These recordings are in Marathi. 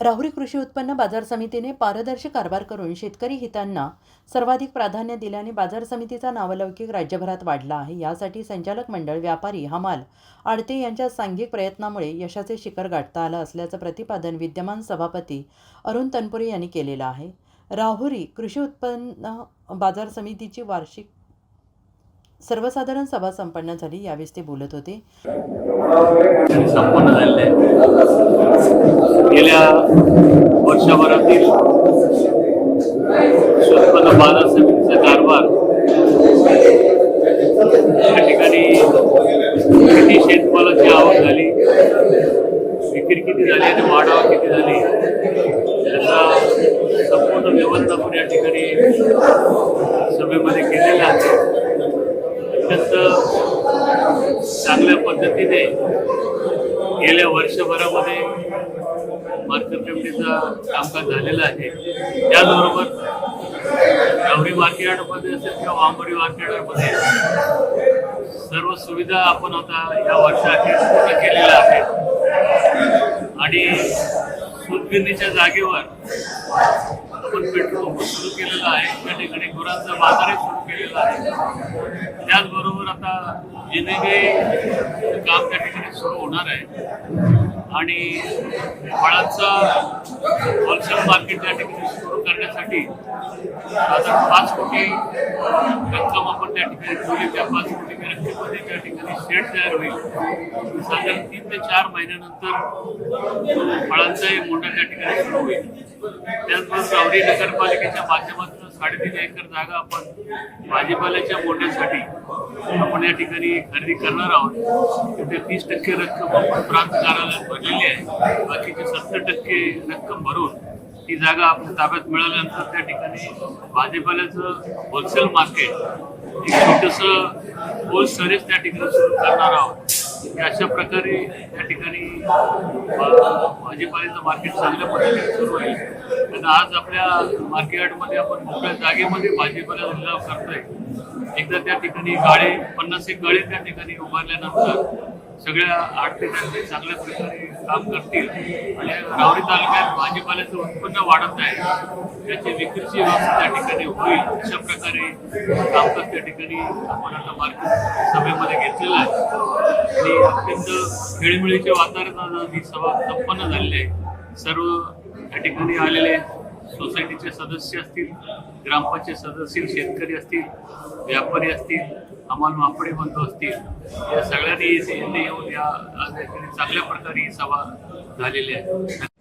राहुरी कृषी उत्पन्न बाजार समितीने पारदर्शी कारभार करून शेतकरी हितांना सर्वाधिक प्राधान्य दिल्याने बाजार समितीचा नावलौकिक राज्यभरात वाढला आहे. यासाठी संचालक मंडळ व्यापारी हमाल आडते यांच्या सांघिक प्रयत्नामुळे यशाचे शिखर गाठता आलं असल्याचं प्रतिपादन विद्यमान सभापती अरुण तनपुरे यांनी केलेलं आहे. राहुरी कृषी उत्पन्न बाजार समितीची वार्षिक सर्वसाधारण सभा संपन्न झाली यावेळी ते बोलत होते. संपन्न झाले गेल्या वर्षभरातील उत्पन्न बाजार समितीचा कारभार या ठिकाणी किती शेतमालाची आवक झाली विक्री किती झाली आणि वाढावा किती झाली याचा संपूर्ण व्यवस्थापन या ठिकाणी सभे केलेलं आहे अत्यंत चांगल्या पद्धतीने गेल्या वर्षभरामध्ये मार्केट कमिटीचा कामकाज झालेलं आहे. त्याचबरोबर गावरी मार्केटमध्ये असेल किंवा आंबोडी मार्केटमध्ये सर्व सुविधा आपण आता या वर्षाखेर पूर्ण केलेल्या आहेत. आणि सूतगिरणीच्या जागेवर पेट्रोल पंप सुरू केलेला आहे. त्या ठिकाणी गुरांचा बाजारही सुरू केलेला आहे. त्याचबरोबर आता जिनेगे काम त्या ठिकाणी सुरू होणार आहे आणि फळांचा होलसेल मार्केट त्या ठिकाणी सुरू करण्यासाठी आता पाच कोटी रक्कम आपण त्या ठिकाणी ठेवली. त्या पाच कोटी रक्कमेमध्ये त्या ठिकाणी शेड तयार होईल. साधारण तीन ते चार महिन्यानंतर फळांचाही मोठा त्या ठिकाणी सुरू होईल. त्याचबरोबर गावडी नगरपालिकेच्या माध्यमातून साडेतीन एकर जागा आपण भाजीपाल्याच्या मोठ्यासाठी आपण या ठिकाणी खरेदी करणार आहोत. तिथे तीस टक्के रक्कम आपण प्रांत कार्यालयात भरलेली आहे. बाकीची सत्तर टक्के रक्कम भरून ती जागा आपण ताब्यात मिळाल्यानंतर त्या ठिकाणी भाजीपाल्याचं होलसेल मार्केट एक छोटंसं होल त्या ठिकाणी सुरू करणार आहोत. की अशा प्रकारे त्या ठिकाणी भाजीपाल्याचं मार्केट चांगल्या पद्धतीने सुरू होईल कारण आज आपल्या मार्केटमध्ये आपण मोकळ्या जागेमध्ये भाजीपाला लिलाव करतोय. एकदा त्या ठिकाणी गाळे पन्नास एक गाळे त्या ठिकाणी उभारल्यानंतर सगळ्या आर्थिक चांगल्या प्रकारे काम करतील. आणि रावरी तालुक्यात भाजीपाल्याचं उत्पन्न वाढत आहे. त्याची विक्रीची व्यवस्था त्या ठिकाणी होईल. अशा प्रकारे कामकाज त्या ठिकाणी आपण आता मार्केट सभेमध्ये घेतलेलं आहे. आणि अत्यंत खेळीमेळीच्या वातावरणात ही सभा संपन्न झालेली आहे. सर्व त्या ठिकाणी आलेले सोसायटीचे सदस्य असतील ग्रामपंचायत सदस्य शेतकरी असतील व्यापारी असतील अमाल मापडे बंधू असतील या सगळ्यांनी येऊन या चांगल्या प्रकारे ही सभा झालेली आहे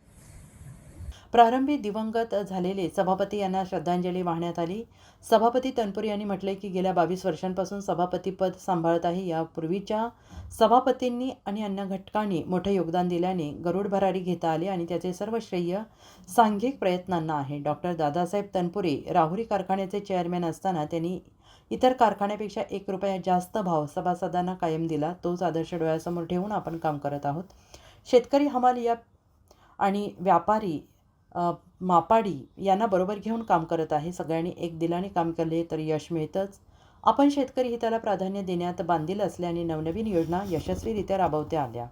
प्रारंभी दिवंगत झालेले सभापती यांना श्रद्धांजली वाहण्यात आली. सभापती तनपुरी यांनी म्हटले की गेल्या बावीस वर्षांपासून सभापतीपद सांभाळत आहे. यापूर्वीच्या सभापतींनी आणि अन्य घटकांनी मोठे योगदान दिल्याने गरुड भरारी घेता आली आणि त्याचे सर्व श्रेय सांघिक प्रयत्नांना आहे. डॉक्टर दादासाहेब तनपुरे राहुरी कारखान्याचे चेअरमॅन असताना त्यांनी इतर कारखान्यापेक्षा एक रुपया जास्त भाव सभासदांना कायम दिला. तोच आदर्श डोळ्यासमोर ठेवून आपण काम करत आहोत. शेतकरी हमाल या आणि व्यापारी मापाडी यांना बरोबर घेऊन काम करत आहे. सगळ्यांनी एक दिलाने काम केले तर यश मिळतंच. आपण शेतकरी हिताला प्राधान्य देण्यात बांधील असल्याने नवनवीन योजना यशस्वीरित्या राबवत्या आल्या.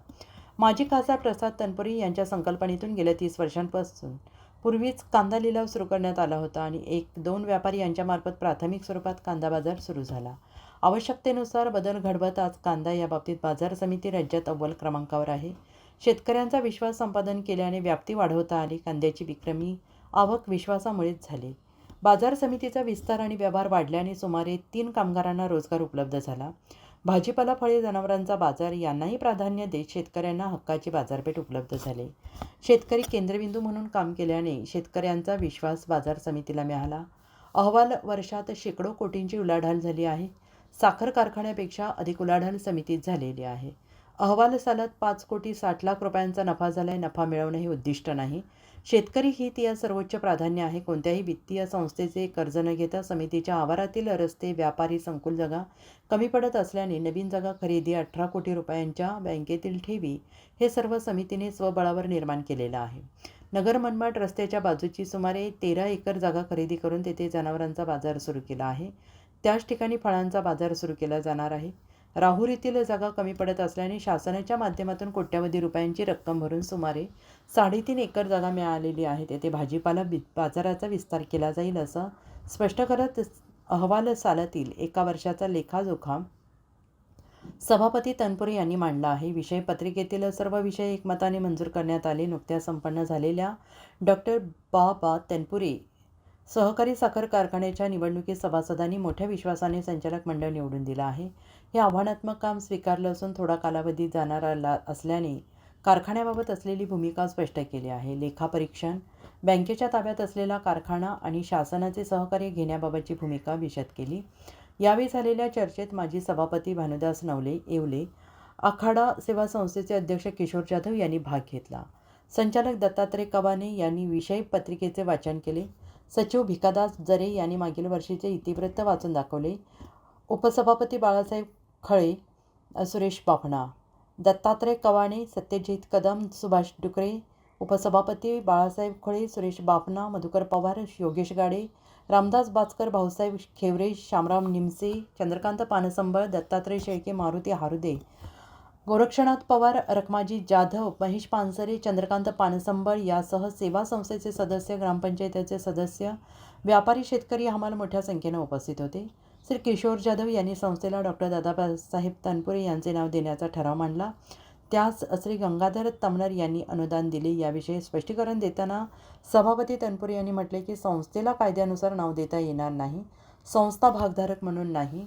माजी खासदार प्रसाद तनपुरी यांच्या संकल्पनेतून गेल्या तीस वर्षांपासून पूर्वीच कांदा लिलाव सुरू करण्यात आला होता आणि एक दोन व्यापारी यांच्यामार्फत प्राथमिक स्वरूपात कांदा बाजार सुरू झाला. आवश्यकतेनुसार बदल घडवत आज कांदा या बाबतीत बाजार समिती राज्यात अव्वल क्रमांकावर आहे. शेतकऱ्यांचा विश्वास संपादन केल्याने व्याप्ती वाढवता आली. कांद्याची विक्रमी आवक विश्वासामुळेच झाली. बाजार समितीचा विस्तार आणि व्यवहार वाढल्याने सुमारे तीन कामगारांना रोजगार उपलब्ध झाला. भाजीपाला फळे जनावरांचा बाजार यांनाही प्राधान्य देत शेतकऱ्यांना हक्काची बाजारपेठ उपलब्ध झाली. शेतकरी केंद्रबिंदू म्हणून काम केल्याने शेतकऱ्यांचा विश्वास बाजार समितीला मिळाला. अहवाल वर्षात शेकडो कोटींची उलाढाल झाली आहे. साखर कारखान्यापेक्षा अधिक उलाढाल समितीत झालेली आहे. अहवाल सालात पाच कोटी साठ लाख रुपयांचा नफा झालाय नफा मिळवणं हे उद्दिष्ट नाही. शेतकरी हित या सर्वोच्च प्राधान्य आहे कोणत्याही वित्तीय संस्थेचे कर्ज न घेता समितीच्या आवारातील रस्ते व्यापारी संकुल जागा कमी पडत असल्याने नवीन जागा खरेदी अठरा कोटी रुपयांच्या बँकेतील ठेवी हे सर्व समितीने स्वबळावर निर्माण केलेलं आहे. नगर मनमाड रस्त्याच्या बाजूची सुमारे तेरा एकर जागा खरेदी करून तेथे जनावरांचा बाजार सुरू केला आहे. त्याच ठिकाणी फळांचा बाजार सुरू केला जाणार आहे. राहुरीतील जागा कमी पडत असल्याने शासनाच्या माध्यमातून कोट्यवधी रुपयांची रक्कम भरून सुमारे साडेतीन एकर जागा मिळालेली आहे. तेथे भाजीपाला बि बाजाराचा विस्तार केला जाईल असं स्पष्ट करत अहवाल सालातील एका वर्षाचा लेखाजोखा सभापती तनपुरे यांनी मांडला आहे. विषय पत्रिकेतील सर्व विषय एकमताने मंजूर करण्यात आले. नुकत्याच संपन्न झालेल्या डॉक्टर बाबा तनपुरे सहकारी साखर कारखान्याच्या निवडणुकीत सभासदांनी मोठ्या विश्वासाने संचालक मंडळ निवडून दिलं आहे. हे आव्हानात्मक काम स्वीकारलं असून थोडा कालावधी जाणारा असल्याने कारखान्याबाबत असलेली भूमिका स्पष्ट केली आहे. लेखापरीक्षण बँकेच्या ताब्यात असलेला कारखाना आणि शासनाचे सहकार्य घेण्याबाबतची भूमिका विशद केली. यावेळी झालेल्या चर्चेत माजी सभापती भानुदास नवले येवले आखाडा सेवा संस्थेचे अध्यक्ष किशोर जाधव यांनी भाग घेतला. संचालक दत्तात्रय कवाने यांनी विषय पत्रिकेचे वाचन केले. सचिव भिकादास जरे यांनी मागील वर्षीचे इतिवृत्त वाचून दाखवले. उपसभापती बाळासाहेब खळे सुरेश बाफणा दत्तात्रय कवाणे सत्यजित कदम सुभाष डुकरे उपसभापती बाळासाहेब खळे सुरेश बाफना मधुकर पवार योगेश गाडे रामदास बाचकर भाऊसाहेब खेवरे शामराम निमसे चंद्रकांत पानसंबळ दत्तात्रय शेळके मारुती हारुदे गोरक्षनाथ पवार रखमाजी जाधव महेश पानसरे चंद्रकांत पानसंबळ यासह सेवा संस्थेचे सदस्य ग्रामपंचायतीचे सदस्य व्यापारी शेतकरी हमाल मोठ्या संख्येनं उपस्थित होते. श्री किशोर जाधव यांनी संस्थेला डॉक्टर दादासाहेब तनपुरे यांचे नाव देण्याचा ठराव मांडला. त्यास श्री गंगाधर तमनर यांनी अनुदान दिले. याविषयी स्पष्टीकरण देताना सभापती तनपुरे यांनी म्हटले की संस्थेला कायद्यानुसार नाव देता येणार नाही. संस्था भागधारक म्हणून नाही.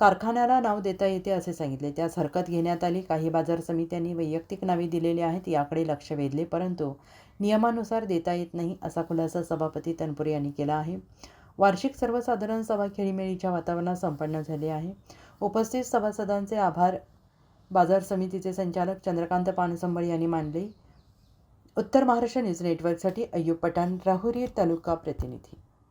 कारखान्याला नाव देता येते असे सांगितले. त्यास हरकत घेण्यात आली. काही बाजार समित्यांनी वैयक्तिक नावे दिलेली आहेत याकडे लक्ष वेधले परंतु नियमानुसार देता येत नाही असा खुलासा सभापती तनपुरे यांनी केला आहे. वार्षिक सर्वसाधारण सभा खेळीमेळीच्या वातावरणात संपन्न झाली आहे. उपस्थित सभासदांचे आभार बाजार समितीचे संचालक चंद्रकांत पानसंबळ यांनी मानले. उत्तर महाराष्ट्र न्यूज नेटवर्कसाठी अय्यूब पठाण राहुरी तालुका प्रतिनिधी.